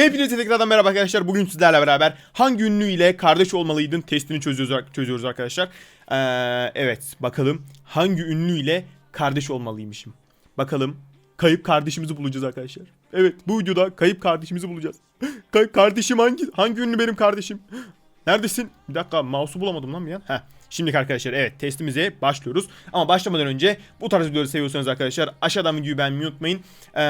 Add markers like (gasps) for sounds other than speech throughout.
Hepinize tekrardan merhaba arkadaşlar. Bugün sizlerle beraber hangi ünlü ile kardeş olmalıydın testini çözüyoruz, çözüyoruz arkadaşlar. Ee, evet bakalım hangi ünlü ile kardeş olmalıymışım. Bakalım kayıp kardeşimizi bulacağız arkadaşlar. Evet bu videoda kayıp kardeşimizi bulacağız. (gasps) Kay- kardeşim hangi hangi ünlü benim kardeşim? (gasps) Neredesin? Bir dakika mouse'u bulamadım lan bir an. Heh. Şimdi arkadaşlar evet testimize başlıyoruz. Ama başlamadan önce bu tarz videoları seviyorsanız arkadaşlar aşağıdan videoyu beğenmeyi unutmayın. Ee,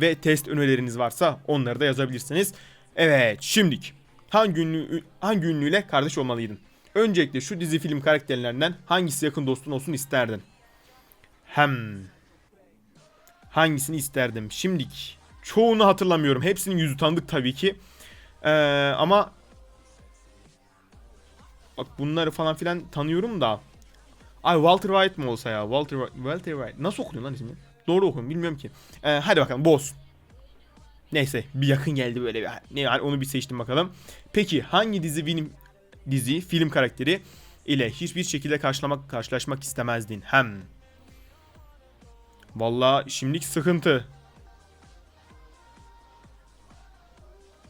ve test önerileriniz varsa onları da yazabilirsiniz. Evet şimdilik hangi ünlü hangi ünlüyle kardeş olmalıydın? Öncelikle şu dizi film karakterlerinden hangisi yakın dostun olsun isterdin? Hem hangisini isterdim? Şimdilik çoğunu hatırlamıyorum. Hepsinin yüzü tanıdık tabii ki. Ee, ama Bak bunları falan filan tanıyorum da. Ay Walter White mı olsa ya? Walter Walter White. Nasıl okunuyor lan ismi? Doğru okuyorum bilmiyorum ki. Ee, hadi bakalım olsun. Neyse bir yakın geldi böyle bir. Ne yani onu bir seçtim bakalım. Peki hangi dizi film dizi film karakteri ile hiçbir şekilde karşılamak karşılaşmak istemezdin? Hem Vallahi şimdilik sıkıntı.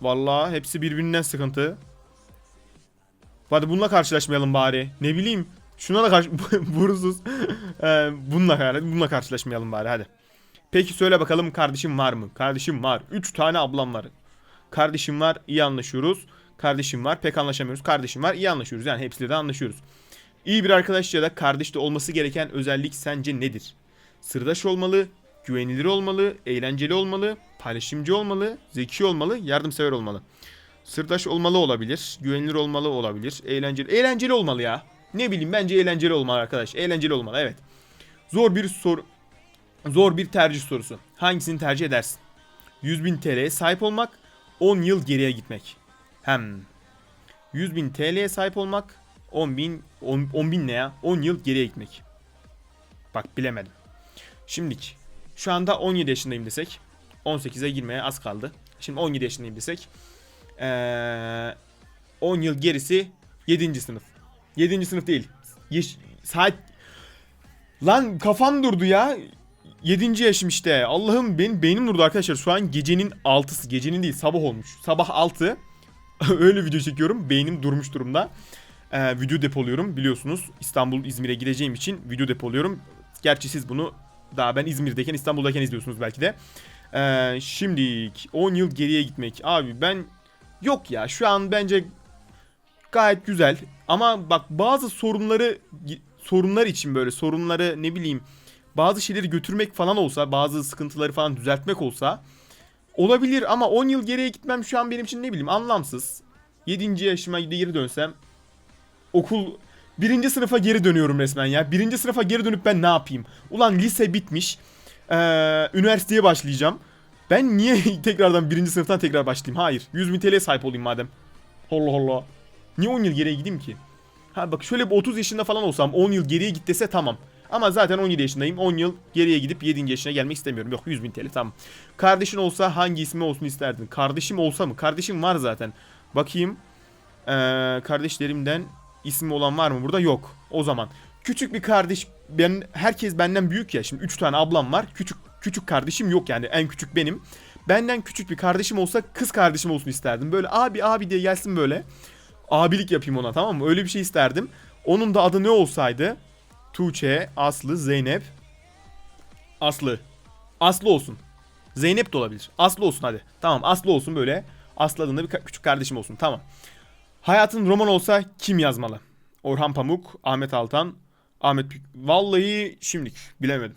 Vallahi hepsi birbirinden sıkıntı. Hadi bununla karşılaşmayalım bari. Ne bileyim. Şuna da karşı... (laughs) Vurusuz. Ee, bununla, bununla karşılaşmayalım bari hadi. Peki söyle bakalım kardeşim var mı? Kardeşim var. 3 tane ablam var. Kardeşim var iyi anlaşıyoruz. Kardeşim var pek anlaşamıyoruz. Kardeşim var iyi anlaşıyoruz. Yani hepsiyle de anlaşıyoruz. İyi bir arkadaş ya da kardeşte olması gereken özellik sence nedir? Sırdaş olmalı, güvenilir olmalı, eğlenceli olmalı, paylaşımcı olmalı, zeki olmalı, yardımsever olmalı. Sırdaş olmalı olabilir. Güvenilir olmalı olabilir. Eğlenceli. Eğlenceli olmalı ya. Ne bileyim bence eğlenceli olmalı arkadaş. Eğlenceli olmalı evet. Zor bir soru. Zor bir tercih sorusu. Hangisini tercih edersin? 100.000 TL'ye sahip olmak, 10 yıl geriye gitmek. Hem 100.000 TL'ye sahip olmak, 10.000 10, 10.000 ne ya? 10 yıl geriye gitmek. Bak bilemedim. Şimdilik şu anda 17 yaşındayım desek. 18'e girmeye az kaldı. Şimdi 17 yaşındayım desek. Ee, 10 yıl gerisi 7. sınıf. 7. sınıf değil. Yeş saat Lan kafam durdu ya. 7. yaşım işte. Allah'ım benim beynim durdu arkadaşlar. Şu an gecenin 6'sı. Gecenin değil sabah olmuş. Sabah 6. (laughs) Öyle video çekiyorum. Beynim durmuş durumda. Ee, video depoluyorum biliyorsunuz. İstanbul İzmir'e gideceğim için video depoluyorum. Gerçi siz bunu daha ben İzmir'deyken İstanbul'dayken izliyorsunuz belki de. Ee, şimdilik 10 yıl geriye gitmek. Abi ben yok ya şu an bence gayet güzel. Ama bak bazı sorunları sorunlar için böyle sorunları ne bileyim bazı şeyleri götürmek falan olsa bazı sıkıntıları falan düzeltmek olsa olabilir ama 10 yıl geriye gitmem şu an benim için ne bileyim anlamsız. 7. yaşıma geri dönsem okul birinci sınıfa geri dönüyorum resmen ya. Birinci sınıfa geri dönüp ben ne yapayım? Ulan lise bitmiş. Ee, üniversiteye başlayacağım. Ben niye (laughs) tekrardan birinci sınıftan tekrar başlayayım? Hayır. 100 bin TL'ye sahip olayım madem. Allah Allah. Niye 10 yıl geriye gideyim ki? Ha bak şöyle bir 30 yaşında falan olsam 10 yıl geriye git dese tamam. Ama zaten 17 yaşındayım. 10 yıl geriye gidip 7. yaşına gelmek istemiyorum. Yok 100 bin TL tamam. Kardeşin olsa hangi ismi olsun isterdin? Kardeşim olsa mı? Kardeşim var zaten. Bakayım. Ee, kardeşlerimden ismi olan var mı burada? Yok. O zaman. Küçük bir kardeş. Ben herkes benden büyük ya. Şimdi 3 tane ablam var. Küçük küçük kardeşim yok yani. En küçük benim. Benden küçük bir kardeşim olsa kız kardeşim olsun isterdim. Böyle abi abi diye gelsin böyle. Abilik yapayım ona tamam mı? Öyle bir şey isterdim. Onun da adı ne olsaydı? Tuğçe, Aslı, Zeynep. Aslı. Aslı olsun. Zeynep de olabilir. Aslı olsun hadi. Tamam Aslı olsun böyle. Aslı adında bir küçük kardeşim olsun. Tamam. Hayatın roman olsa kim yazmalı? Orhan Pamuk, Ahmet Altan, Ahmet. Vallahi şimdilik bilemedim.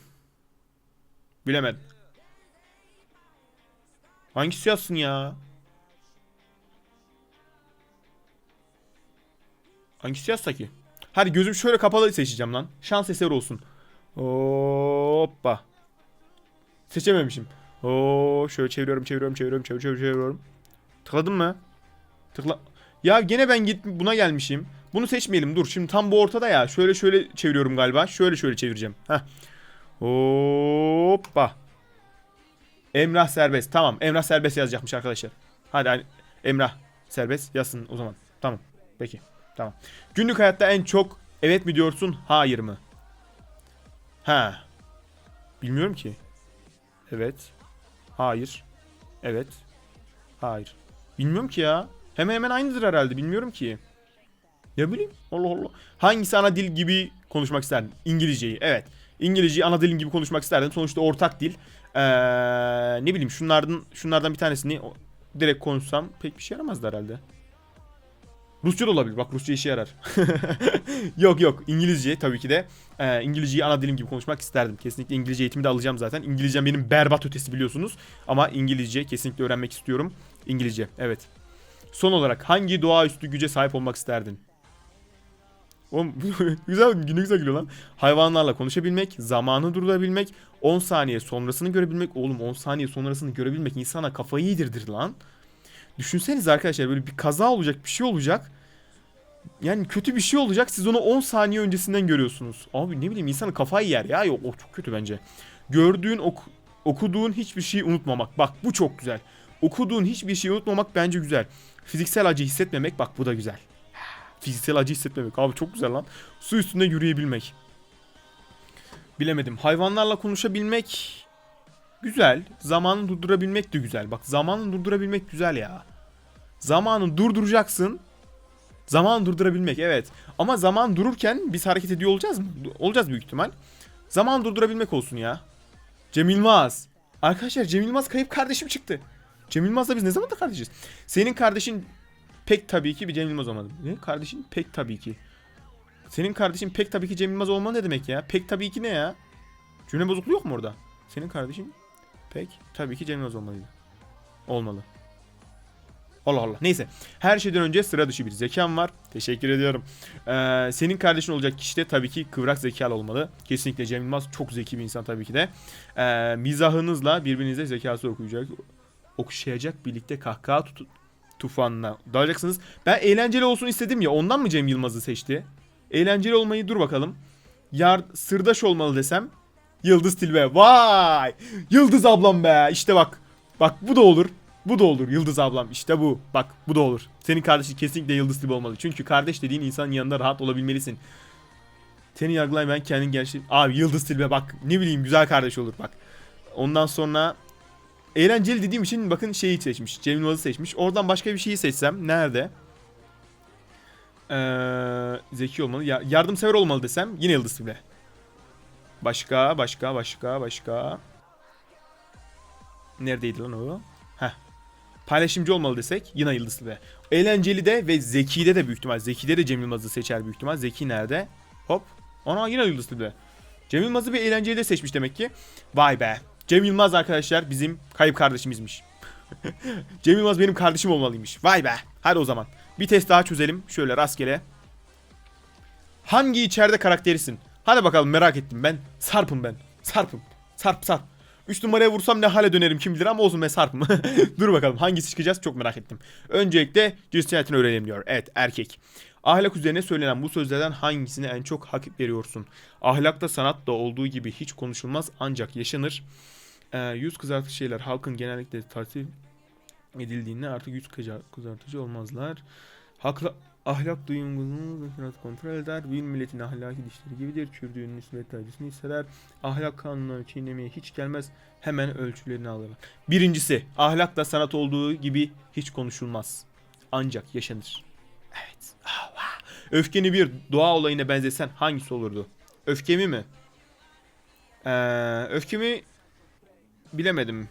Bilemedim. Hangisi yazsın ya? Hangisi yazsa ki? Hadi gözüm şöyle kapalı seçeceğim lan. Şans eseri olsun. Hoppa. Seçememişim. Oo, şöyle çeviriyorum, çeviriyorum, çeviriyorum, çeviriyorum, çeviriyorum. Tıkladım mı? Tıkla. Ya gene ben git buna gelmişim. Bunu seçmeyelim. Dur şimdi tam bu ortada ya. Şöyle şöyle çeviriyorum galiba. Şöyle şöyle çevireceğim. Heh. Hoppa. Emrah serbest. Tamam. Emrah serbest yazacakmış arkadaşlar. Hadi hani Emrah serbest yazsın o zaman. Tamam. Peki. Tamam. Günlük hayatta en çok evet mi diyorsun, hayır mı? Ha. Bilmiyorum ki. Evet. Hayır. Evet. Hayır. Bilmiyorum ki ya. Hemen hemen aynıdır herhalde. Bilmiyorum ki. Ne bileyim. Allah Allah. Hangisi ana dil gibi konuşmak isterdin? İngilizceyi. Evet. İngilizceyi ana dilin gibi konuşmak isterdim. Sonuçta ortak dil. Ee, ne bileyim şunlardan şunlardan bir tanesini direkt konuşsam pek bir şey yaramazdı herhalde. Rusça da olabilir. Bak Rusça işe yarar. (laughs) yok yok. İngilizce tabii ki de. Ee, İngilizceyi ana dilim gibi konuşmak isterdim. Kesinlikle İngilizce eğitimi de alacağım zaten. İngilizcem benim berbat ötesi biliyorsunuz. Ama İngilizce kesinlikle öğrenmek istiyorum. İngilizce. Evet. Son olarak hangi doğaüstü güce sahip olmak isterdin? Oğlum (laughs) güzel ne güzel gülüyor lan. Hayvanlarla konuşabilmek, zamanı durdurabilmek, 10 saniye sonrasını görebilmek. Oğlum 10 saniye sonrasını görebilmek insana kafayı yedirdir lan. Düşünseniz arkadaşlar böyle bir kaza olacak, bir şey olacak. Yani kötü bir şey olacak. Siz onu 10 saniye öncesinden görüyorsunuz. Abi ne bileyim insanın kafayı yer ya. Yok o çok kötü bence. Gördüğün, ok- okuduğun hiçbir şeyi unutmamak. Bak bu çok güzel. Okuduğun hiçbir şeyi unutmamak bence güzel. Fiziksel acı hissetmemek bak bu da güzel. Fiziksel acı hissetmemek. Abi çok güzel lan. Su üstünde yürüyebilmek. Bilemedim. Hayvanlarla konuşabilmek güzel. Zamanı durdurabilmek de güzel. Bak zamanı durdurabilmek güzel ya. Zamanı durduracaksın. Zaman durdurabilmek evet. Ama zaman dururken biz hareket ediyor olacağız mı? Olacağız büyük ihtimal. Zaman durdurabilmek olsun ya. Cem Yılmaz. Arkadaşlar Cem Yılmaz kayıp kardeşim çıktı. Cem Yılmaz'la biz ne zamandır kardeşiz? Senin kardeşin pek tabii ki bir Cem Yılmaz olmadı. Ne? Kardeşin pek tabii ki. Senin kardeşin pek tabii ki Cem Yılmaz olmalı ne demek ya? Pek tabii ki ne ya? Cümle bozukluğu yok mu orada? Senin kardeşin pek tabii ki Cem Yılmaz olmalıydı. Olmalı. Allah Allah. Neyse. Her şeyden önce sıra dışı bir zekam var. Teşekkür ediyorum. Ee, senin kardeşin olacak kişi de tabii ki kıvrak zekalı olmalı. Kesinlikle Cem Yılmaz çok zeki bir insan tabii ki de. Ee, mizahınızla birbirinize zekası okuyacak, okşayacak birlikte kahkaha tut tufanına dalacaksınız. Ben eğlenceli olsun istedim ya ondan mı Cem Yılmaz'ı seçti? Eğlenceli olmayı dur bakalım. Yar sırdaş olmalı desem Yıldız Tilbe. Vay! Yıldız ablam be. İşte bak. Bak bu da olur. Bu da olur Yıldız ablam. İşte bu. Bak bu da olur. Senin kardeşin kesinlikle Yıldız Tilbe olmalı. Çünkü kardeş dediğin insanın yanında rahat olabilmelisin. Seni yargılayın ben kendin gerçek. Abi Yıldız Tilbe bak ne bileyim güzel kardeş olur bak. Ondan sonra eğlenceli dediğim için bakın şeyi seçmiş. Cem Yılmaz'ı seçmiş. Oradan başka bir şeyi seçsem nerede? Ee, zeki olmalı. Ya, yardımsever olmalı desem yine Yıldız Tilbe. Başka, başka, başka, başka. Neredeydi lan o? Heh. Paylaşımcı olmalı desek yine Yıldız Tilbe. Eğlenceli de ve Zeki'de de büyük ihtimal. Zeki'de de Cem Yılmaz'ı seçer büyük ihtimal. Zeki nerede? Hop. Ana yine Yıldız Tilbe. Cem Yılmaz'ı bir eğlenceli de seçmiş demek ki. Vay be. Cem Yılmaz arkadaşlar bizim kayıp kardeşimizmiş. (laughs) Cem Yılmaz benim kardeşim olmalıymış. Vay be. Hadi o zaman. Bir test daha çözelim. Şöyle rastgele. Hangi içeride karakterisin? Hadi bakalım merak ettim ben. Sarp'ım ben. Sarp'ım. Sarp sarp. 3 numaraya vursam ne hale dönerim kim bilir ama olsun ben sarpım. (laughs) Dur bakalım hangisi çıkacağız çok merak ettim. Öncelikle cinsiyetini öğrenelim diyor. Evet erkek. Ahlak üzerine söylenen bu sözlerden hangisine en çok hak veriyorsun? Ahlakta sanatta olduğu gibi hiç konuşulmaz ancak yaşanır. Ee, yüz kızartıcı şeyler halkın genellikle tartı edildiğinde artık yüz kıza- kızartıcı olmazlar. Hakla, ahlak duyumunu kontrol eder. Bir milletin ahlaki dişleri gibidir. Çürdüğünün nispet acısını hisseder. Ahlak kanunlarını çiğnemeye hiç gelmez. Hemen ölçülerini alırlar. Birincisi ahlakla sanat olduğu gibi hiç konuşulmaz. Ancak yaşanır. Evet. Ah. Öfkeni bir doğa olayına benzesen hangisi olurdu? Öfkemi mi? Ee, öfkemi bilemedim.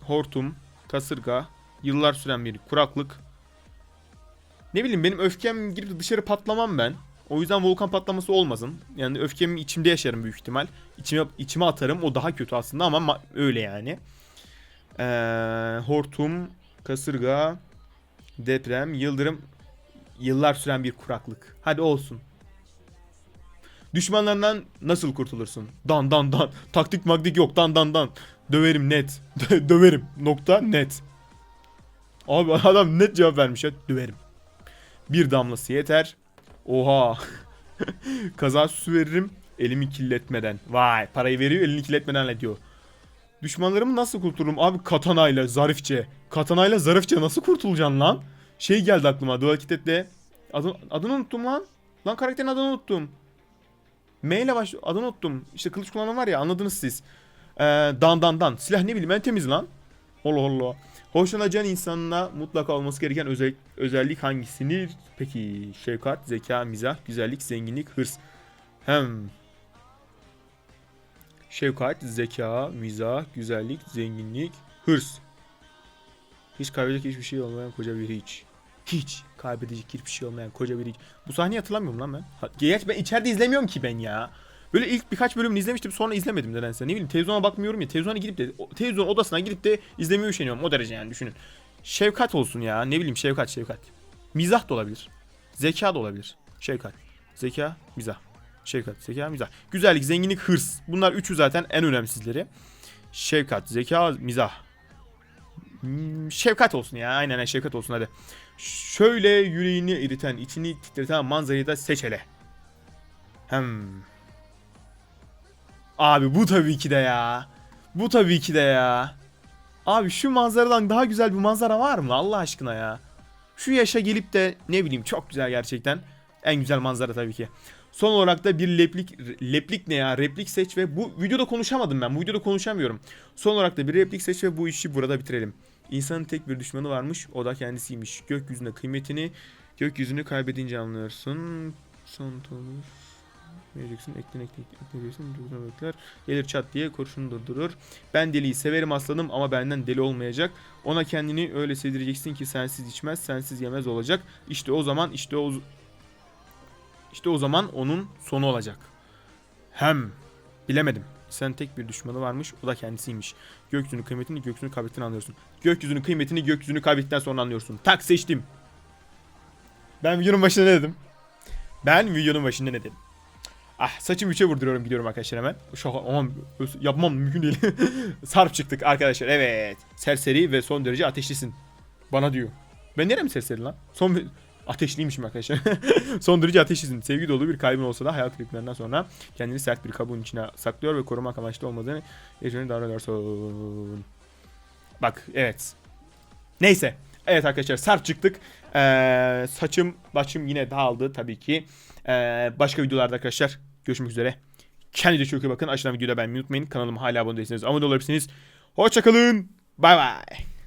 Hortum, kasırga, yıllar süren bir kuraklık. Ne bileyim benim öfkem girip dışarı patlamam ben. O yüzden volkan patlaması olmasın. Yani öfkemi içimde yaşarım büyük ihtimal. İçime, içime atarım. O daha kötü aslında ama ma- öyle yani. Ee, hortum, kasırga, deprem, yıldırım, yıllar süren bir kuraklık. Hadi olsun. Düşmanlarından nasıl kurtulursun? Dan dan dan. Taktik maktik yok. Dan dan dan. Döverim net. (laughs) Döverim. Nokta net. Abi adam net cevap vermiş ya. Döverim. Bir damlası yeter. Oha. (laughs) Kaza süsü veririm. Elimi kirletmeden. Vay parayı veriyor elini kirletmeden diyor. Düşmanlarımı nasıl kurtulurum? Abi katanayla zarifçe. Katanayla zarifçe nasıl kurtulacaksın lan? Şey geldi aklıma. Dual Kitet'le. Adını, adını unuttum lan. Lan karakterin adını unuttum. M ile baş... Adını unuttum. İşte kılıç kullanan var ya anladınız siz. Ee, dan dan dan. Silah ne bileyim en temiz lan. Allah Allah. Hoşlanacağın insanla mutlaka olması gereken özel, özellik hangisidir? Peki şefkat, zeka, mizah, güzellik, zenginlik, hırs. Hem şefkat, zeka, mizah, güzellik, zenginlik, hırs. Hiç kaybedecek hiçbir şey olmayan koca bir hiç. Hiç kaybedecek hiçbir şey olmayan koca bir. Bu sahneyi hatırlamıyorum lan ben. Geç ben içeride izlemiyorum ki ben ya. Böyle ilk birkaç bölümünü izlemiştim sonra izlemedim nedense. Ne bileyim televizyona bakmıyorum ya. Televizyona gidip de televizyon odasına gidip de izlemeye üşeniyorum. O derece yani düşünün. Şefkat olsun ya. Ne bileyim şefkat şefkat. Mizah da olabilir. Zeka da olabilir. Şefkat. Zeka, mizah. Şefkat, zeka, mizah. Güzellik, zenginlik, hırs. Bunlar üçü zaten en önemsizleri. Şefkat, zeka, mizah. Hmm, şefkat olsun ya. Aynen şefkat olsun hadi. Şöyle yüreğini eriten, içini titreten manzarayı da seç hele. Hem. Abi bu tabii ki de ya. Bu tabii ki de ya. Abi şu manzaradan daha güzel bir manzara var mı Allah aşkına ya? Şu yaşa gelip de ne bileyim çok güzel gerçekten. En güzel manzara tabii ki. Son olarak da bir leplik leplik ne ya? Replik seç ve bu videoda konuşamadım ben. Bu videoda konuşamıyorum. Son olarak da bir replik seç ve bu işi burada bitirelim. İnsanın tek bir düşmanı varmış. O da kendisiymiş. Gökyüzünde kıymetini gökyüzünü kaybedince anlıyorsun. Son olur. Vereceksin, eklen eklen ekleneceksin, durdurma bekler. Gelir çat diye kurşunu durdurur. Ben deliyi severim aslanım ama benden deli olmayacak. Ona kendini öyle sevdireceksin ki sensiz içmez, sensiz yemez olacak. İşte o zaman, işte o işte o zaman onun sonu olacak. Hem bilemedim. Sen tek bir düşmanı varmış, o da kendisiymiş. Gökyüzünün kıymetini, gökyüzünün kaybettiğini anlıyorsun. Gökyüzünün kıymetini, gökyüzünü kaybettikten sonra anlıyorsun. Tak seçtim. Ben videonun başında ne dedim? Ben videonun başında ne dedim? Ah saçımı üçe vurduruyorum gidiyorum arkadaşlar hemen. Şaka aman yapmam mümkün değil. (laughs) Sarp çıktık arkadaşlar evet. Serseri ve son derece ateşlisin. Bana diyor. Ben nerem serseri lan? Son ateşliymişim arkadaşlar. (laughs) son derece ateşlisin. Sevgi dolu bir kalbin olsa da hayal kırıklarından sonra kendini sert bir kabuğun içine saklıyor ve korumak amaçlı olmadığını eşini davranıyorsun. Bak evet. Neyse. Evet arkadaşlar sarp çıktık. Ee, saçım başım yine dağıldı tabii ki. Ee, başka videolarda arkadaşlar görüşmek üzere. Kendinize çok iyi bakın. Aşağıdan videoda beğenmeyi unutmayın. Kanalıma hala abone değilseniz abone olabilirsiniz. Hoşçakalın. Bay bay.